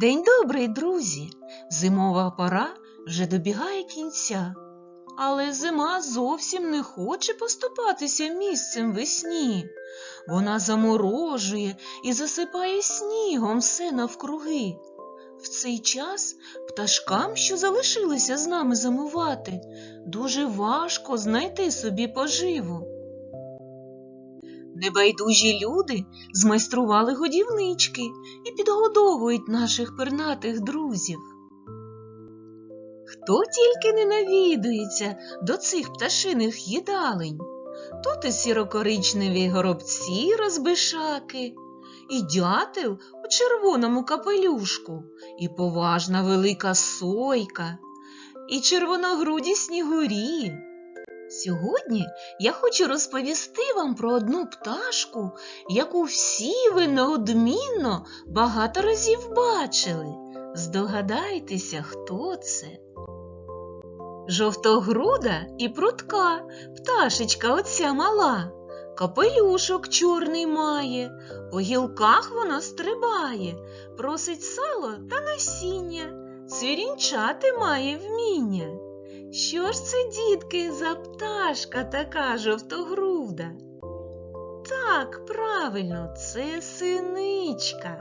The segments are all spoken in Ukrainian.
День добрий, друзі! Зимова пора вже добігає кінця. Але зима зовсім не хоче поступатися місцем весні. Вона заморожує і засипає снігом все навкруги. В цей час пташкам, що залишилися з нами зимувати, дуже важко знайти собі поживу. Небайдужі люди змайстрували годівнички і підгодовують наших пернатих друзів. Хто тільки не навідується до цих пташиних їдалень, тут і сірокоричневі горобці розбишаки, і дятел у червоному капелюшку, і поважна велика сойка, і червоногруді снігурі. Сьогодні я хочу розповісти вам про одну пташку, яку всі ви неодмінно багато разів бачили. Здогадайтеся, хто це? Жовтогруда і прутка, пташечка оця мала, капелюшок чорний має, по гілках вона стрибає, просить сало та насіння, цвірінчати має вміння. Що ж це, дітки, за пташка така жовтогрувда? Так, правильно, це синичка.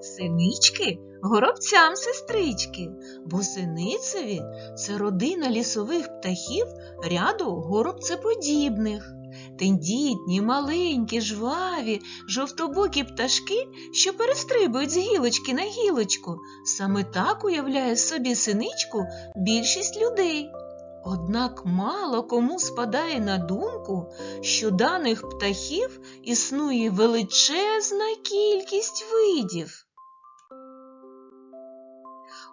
Синички горобцям сестрички, бо синицеві це родина лісових птахів ряду горобцеподібних. Тендітні, маленькі, жваві, жовтобокі пташки, що перестрибують з гілочки на гілочку. Саме так уявляє собі синичку більшість людей. Однак мало кому спадає на думку, що даних птахів існує величезна кількість видів.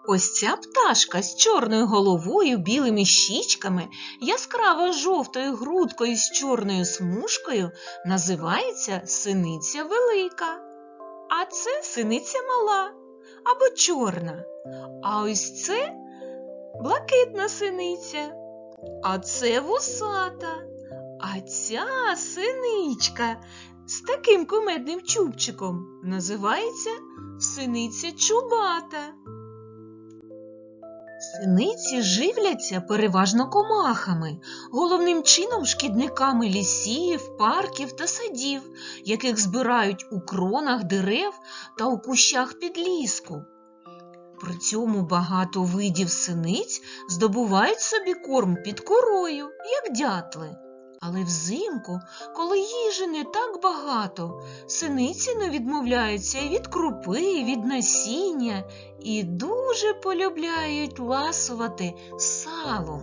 Ось ця пташка з чорною головою, білими щічками, яскраво жовтою грудкою з чорною смужкою називається синиця велика. А це синиця мала або чорна. А ось це блакитна синиця. А це вусата. А ця синичка з таким кумедним чубчиком називається синиця чубата. Синиці живляться переважно комахами, головним чином шкідниками лісів, парків та садів, яких збирають у кронах дерев та у кущах підліску. При цьому багато видів синиць здобувають собі корм під корою, як дятли. Але взимку, коли їжі не так багато, синиці не відмовляються від крупи, від насіння і дуже полюбляють ласувати салом.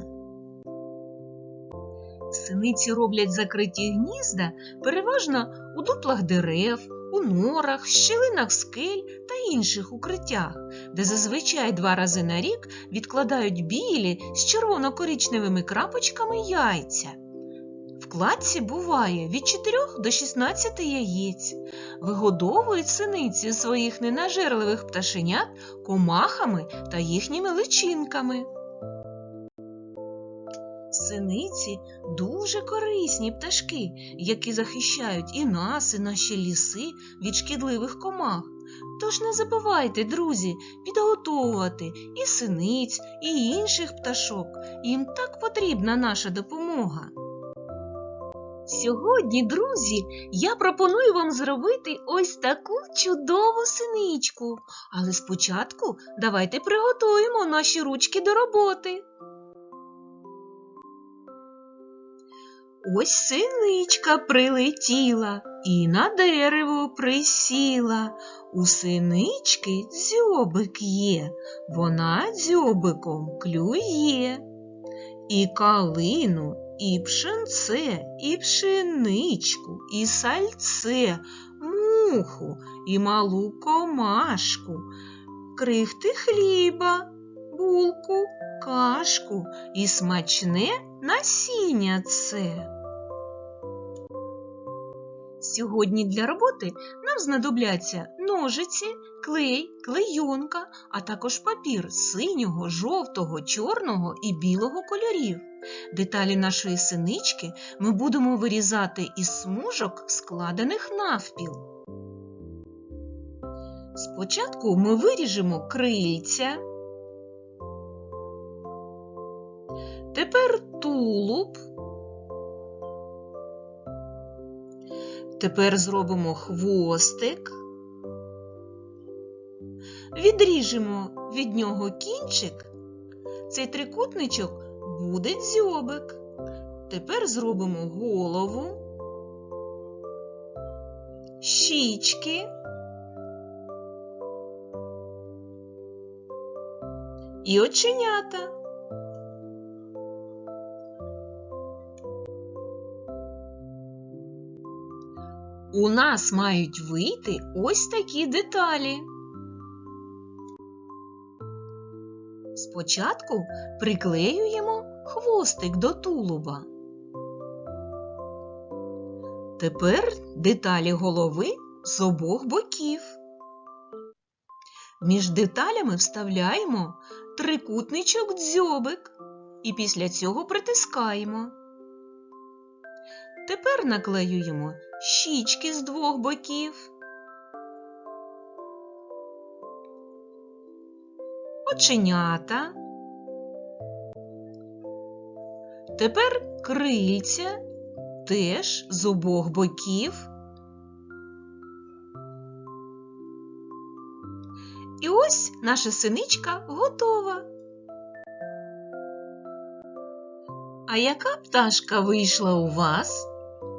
Синиці роблять закриті гнізда переважно у дуплах дерев, у норах, щілинах скель та інших укриттях, де зазвичай два рази на рік відкладають білі з червоно-коричневими крапочками яйця. В кладці буває від 4 до 16 яєць. Вигодовують синиці своїх ненажерливих пташенят комахами та їхніми личинками. Синиці дуже корисні пташки, які захищають і нас, і наші ліси від шкідливих комах. Тож не забувайте, друзі, підготовувати і синиць, і інших пташок. Їм так потрібна наша допомога. Сьогодні, друзі, я пропоную вам зробити ось таку чудову синичку. Але спочатку давайте приготуємо наші ручки до роботи. Ось синичка прилетіла і на дерево присіла. У синички дзьобик є, вона дзьобиком клює. І калину, і пшенце, і пшеничку, і сальце, муху, і малу комашку, крихти хліба, булку, кашку і смачне насіння це. Сьогодні для роботи нам знадобляться ножиці, клей, клейонка, а також папір синього, жовтого, чорного і білого кольорів. Деталі нашої синички ми будемо вирізати із смужок, складених навпіл. Спочатку ми виріжемо крильця. Тепер тулуб. Тепер зробимо хвостик. Відріжемо від нього кінчик. Цей трикутничок буде дзьобик. Тепер зробимо голову, щічки і оченята. У нас мають вийти ось такі деталі. Спочатку приклеюємо хвостик до тулуба. Тепер деталі голови з обох боків. Між деталями вставляємо трикутничок дзьобик і після цього притискаємо. Тепер наклеюємо щічки з двох боків. Оченята. Тепер крильця теж з обох боків. І ось наша синичка готова. А яка пташка вийшла у вас?